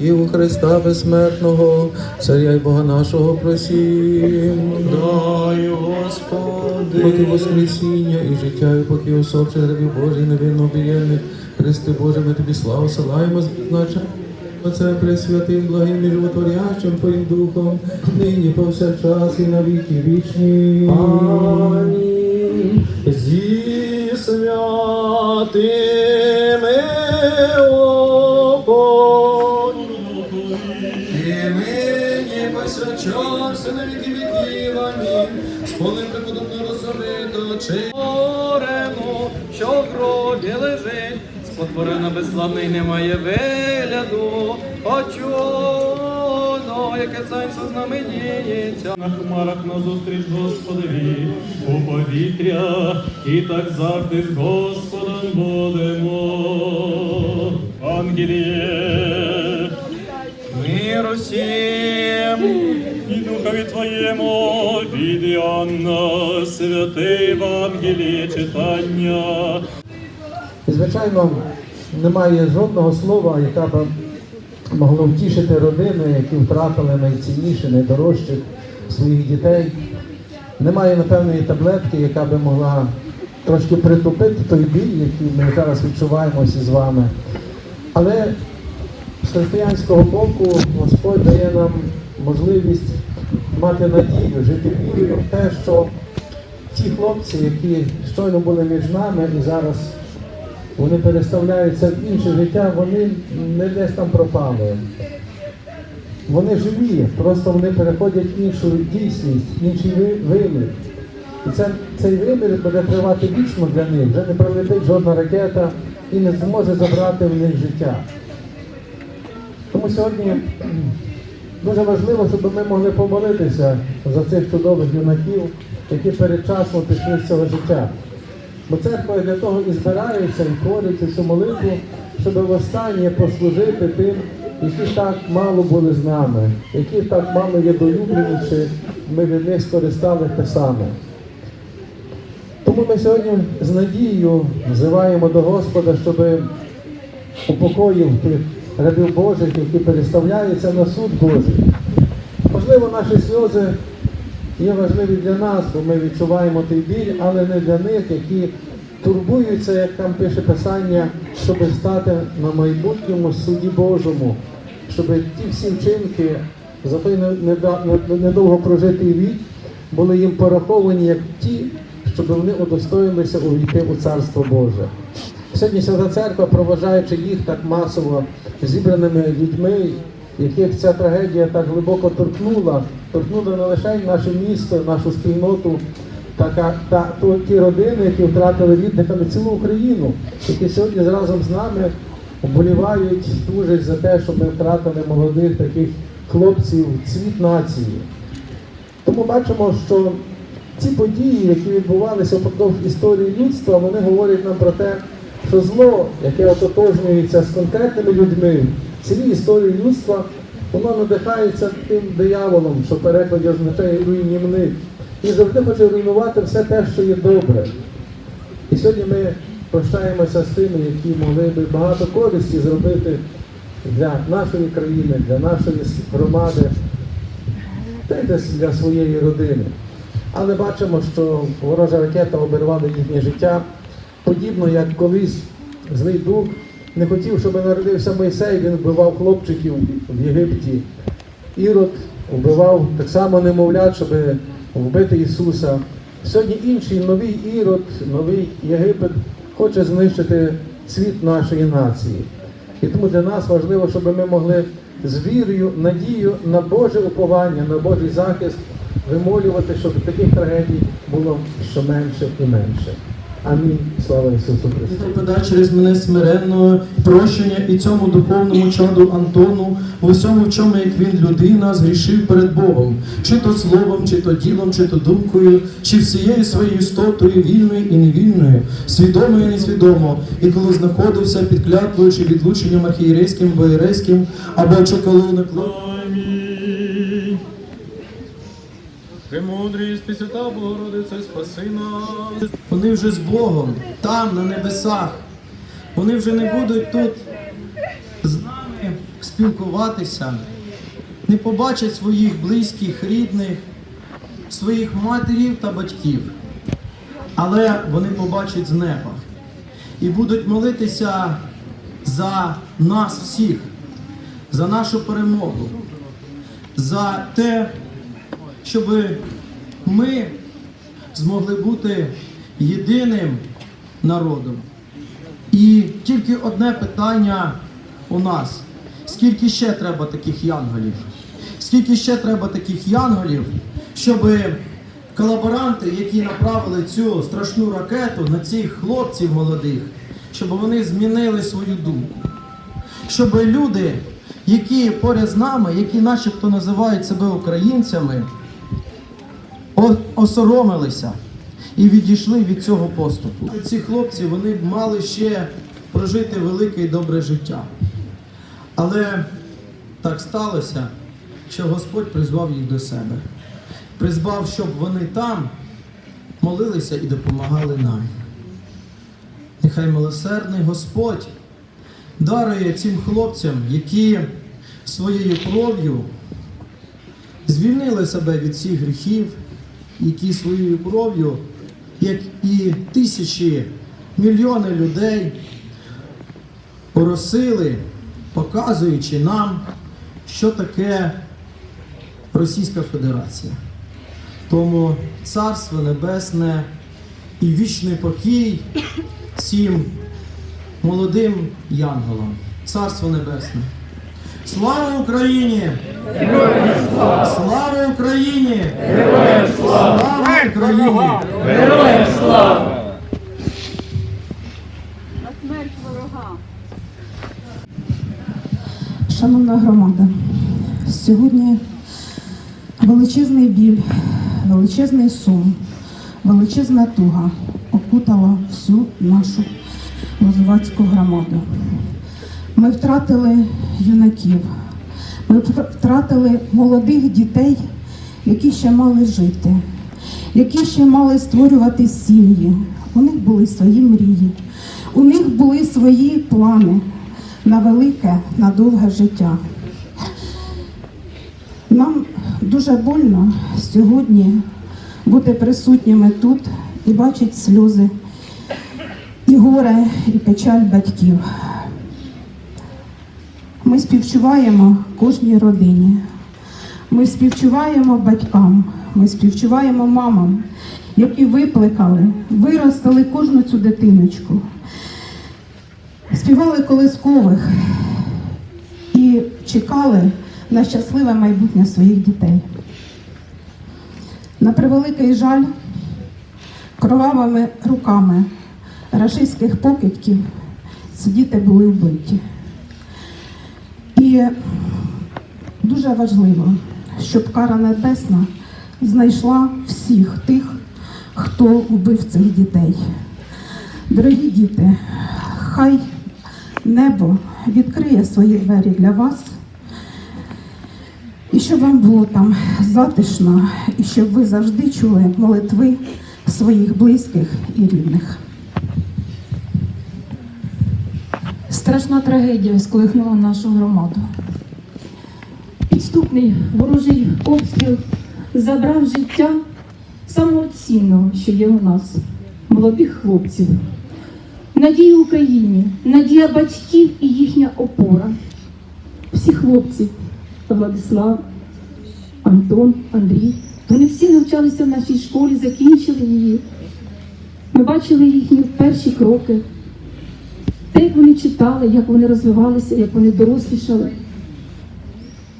І у Христа безсмертного, Царя й Бога нашого просім. Дай, Господи, Поки Воскресіння і життя, і поки особчих рабів Божий, невинно обієнних, Христи Боже, ми тобі славу силаємо з наче. Оце пресвятим, благим і животворящим Твоїм Духом, нині повсякчас і на віки вічні. Амінь. Зі святими І нині повсякчас і на віки віків. Амінь. З полем преподобно розсолито, чи орено, що в гробі лежить, спотворено безславний немає вигляду, очоно, яке царство з нами діється. На хмарах назустріч Господові, у повітря, і так завжди з Господом будемо. Ангеліє, усім, і духові Твоєму від Іоанна, святий Евангеліє читання. І, звичайно, немає жодного слова, яке б могло втішити родини, які втратили найцінніше, найдорожчих своїх дітей. Немає, напевно, і таблетки, яка би могла трошки притупити той біль, який ми зараз відчуваємо всі з вами. Але християнського боку Господь дає нам можливість мати надію, жити вірою в те, що ті хлопці, які щойно були між нами і зараз вони переставляються в інше життя, вони не десь там пропали. Вони живі, просто вони переходять в іншу дійсність, інший ви- вимір. І це, цей вимір буде тривати вічно для них, вже не пролетить жодна ракета і не зможе забрати в них життя. Тому сьогодні дуже важливо, щоб ми могли помолитися за цих чудових юнаків, які передчасно пішли з цього життя. Бо церква для того і збирається, і твориться цю молитву, щоб востаннє послужити тим, які так мало були з нами, які так мало є долюблені, чи ми від них скористали те саме. Тому ми сьогодні з надією взиваємо до Господа, щоб упокоїв тих рабів Божих, які переставляються на суд Божий. Можливо, наші сльози є важливі для нас, бо ми відчуваємо той біль, але не для них, які турбуються, як там пише Писання, щоб стати на майбутньому суді Божому, щоб ті всі вчинки за той недовго прожитий вік були їм пораховані як ті, щоб вони удостоїлися увійти у Царство Боже. Сьогодні Свята Церква, проважаючи їх так масово зібраними людьми, яких ця трагедія так глибоко торкнула, торкнула не лише наше місто, нашу спільноту, та, та, ті родини, які втратили рідних, але цілу Україну, які сьогодні разом з нами вболівають, тужать за те, щоб ми втратили молодих таких хлопців, цвіт нації. Тому бачимо, що ці події, які відбувалися впродовж історії людства, вони говорять нам про те, що зло, яке ототожнюється з конкретними людьми в цілій історії людства, воно надихається тим дияволом, що в перекладі означає руйнівник, і завжди хоче руйнувати все те, що є добре. І сьогодні ми прощаємося з тими, які могли би багато користі зробити для нашої країни, для нашої громади, та й десь для своєї родини. Але бачимо, що ворожа ракета обірвала їхнє життя, подібно як колись злий дух не хотів, щоб народився Мойсей, він вбивав хлопчиків в Єгипті. Ірод вбивав так само немовлят, щоб вбити Ісуса. Сьогодні інший новий Ірод, новий Єгипет хоче знищити світ нашої нації. І тому для нас важливо, щоб ми могли з вірою, надією на Боже уповання, на Божий захист вимолювати, щоб таких трагедій було що менше і менше. Амінь. Слава Ісусу Христу. Хай подай через мене смиренного прощення і цьому духовному чаду Антону, в усьому, в чому як він людина згрішив перед Богом, чи то словом, чи то ділом, чи то думкою, чи всією своєю істотою, вільною і невільною, свідомо і несвідомо, і коли знаходився під клятвою чи відлученням архієрейським, боєрейським, або коли наклонні. Премудрість, Пресвята Богородице, спаси нас. Вони вже з Богом, там, на небесах. Вони вже не будуть тут з нами спілкуватися, не побачать своїх близьких, рідних, своїх матерів та батьків, але вони побачать з неба і будуть молитися за нас всіх, за нашу перемогу, за те, щоб ми змогли бути єдиним народом. І тільки одне питання у нас: скільки ще треба таких янголів? Скільки ще треба таких янголів, щоб колаборанти, які направили цю страшну ракету на цих хлопців молодих, щоб вони змінили свою думку? Щоб люди, які поряд з нами, які начебто називають себе українцями, осоромилися і відійшли від цього поступу. Ці хлопці вони б мали ще прожити велике і добре життя. Але так сталося, що Господь призвав їх до себе. Призвав, щоб вони там молилися і допомагали нам. Нехай милосердний Господь дарує цим хлопцям, які своєю кров'ю звільнили себе від всіх гріхів, які своєю кров'ю, як і тисячі, мільйони людей, поросили, показуючи нам, що таке Російська Федерація. Тому Царство Небесне і вічний покій цим молодим янголам. Царство Небесне. Слава Україні! Слава Україні! Слава Україні! На смерть ворогам. Шановна громада, сьогодні величезний біль, величезний сум, величезна туга окутала всю нашу Лозувацьку громаду. Ми втратили юнаків, ми втратили молодих дітей, які ще мали жити, які ще мали створювати сім'ї. У них були свої мрії, у них були свої плани на велике, на довге життя. Нам дуже больно сьогодні бути присутніми тут і бачити сльози, і горе, і печаль батьків. Ми співчуваємо кожній родині. Ми співчуваємо батькам, ми співчуваємо мамам, які викликали, виростили кожну цю дитиночку, співали колискових і чекали на щасливе майбутнє своїх дітей. На превеликий жаль, кровавими руками рашистських покидьків ці діти були вбиті. І дуже важливо, щоб кара небесна знайшла всіх тих, хто вбив цих дітей. Дорогі діти, хай небо відкриє свої двері для вас, і щоб вам було там затишно, і щоб ви завжди чули молитви своїх близьких і рідних. Страшна трагедія сколихнула нашу громаду. Підступний ворожий обстріл забрав життя самого цінного, що є у нас, молодих хлопців. Надія Україні, надія батьків і їхня опора. Всі хлопці, Владислав, Антон, Андрій, вони всі навчалися в нашій школі, закінчили її. Ми бачили їхні перші кроки, те, як вони читали, як вони розвивалися, як вони дорослішали.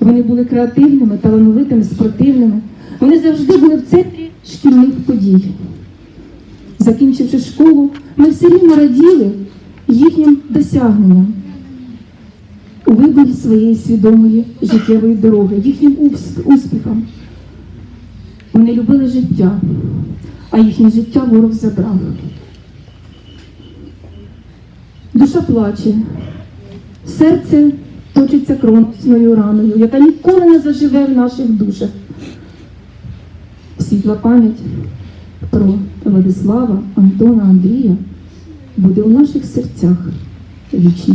Вони були креативними, талановитими, спортивними. Вони завжди були в центрі шкільних подій. Закінчивши школу, ми все рівно раділи їхнім досягненням у виборі своєї свідомої життєвої дороги, їхнім успіхам. Вони любили життя, а їхнє життя ворог забрав. Душа плаче, серце точиться кросною раною, яка ніколи не заживе в наших душах. Світла пам'ять про Владислава, Антона, Андрія буде у наших серцях вічно.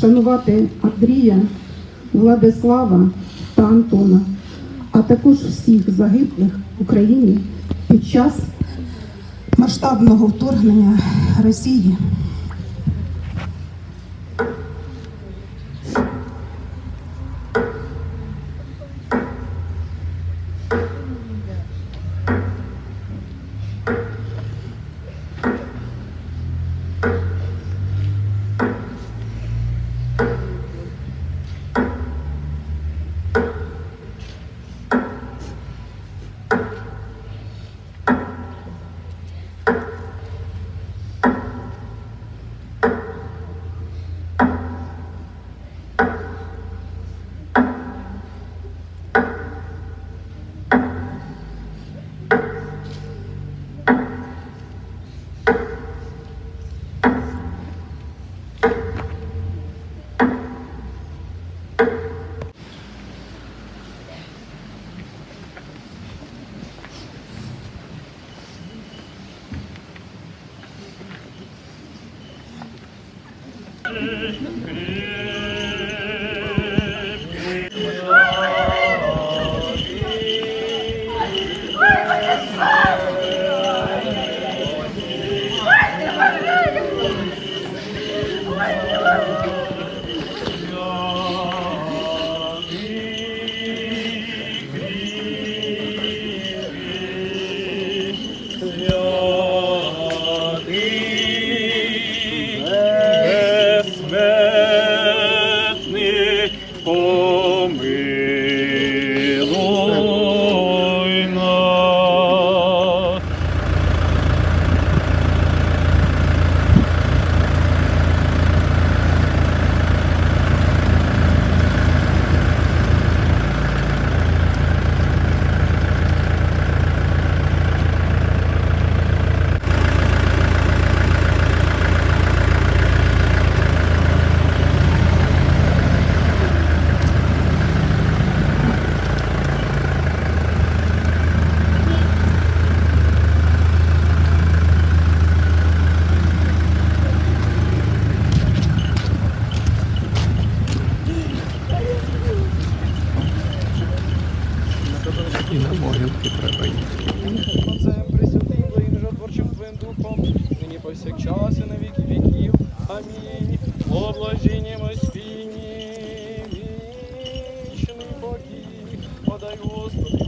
Шанувати Андрія, Владислава та Антона, а також всіх загиблих в Україні під час масштабного вторгнення Росії. Oh me. Lagos to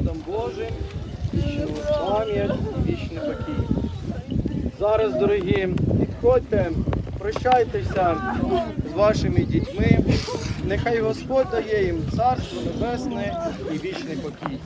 народом Божим, що пам'ять і вічний покій. Зараз, дорогі, підходьте, прощайтеся з вашими дітьми. Нехай Господь дає їм царство небесне і вічний покій.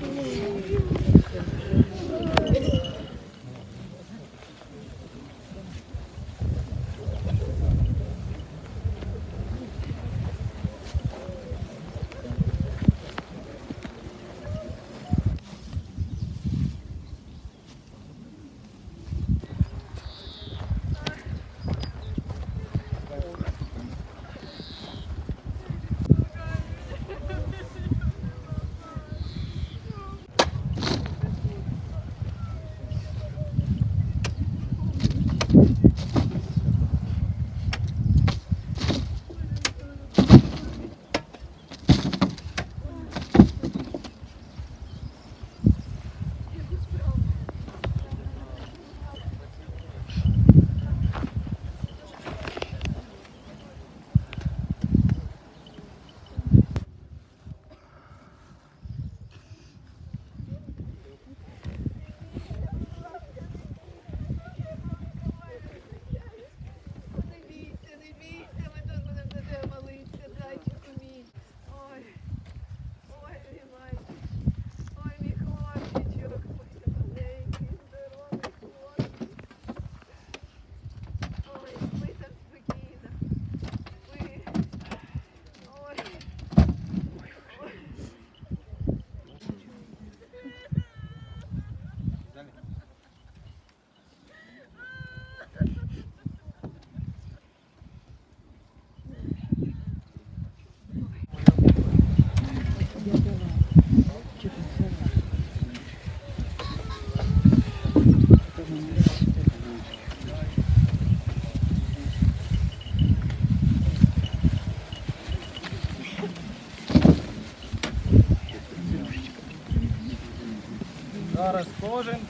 Зараз кожен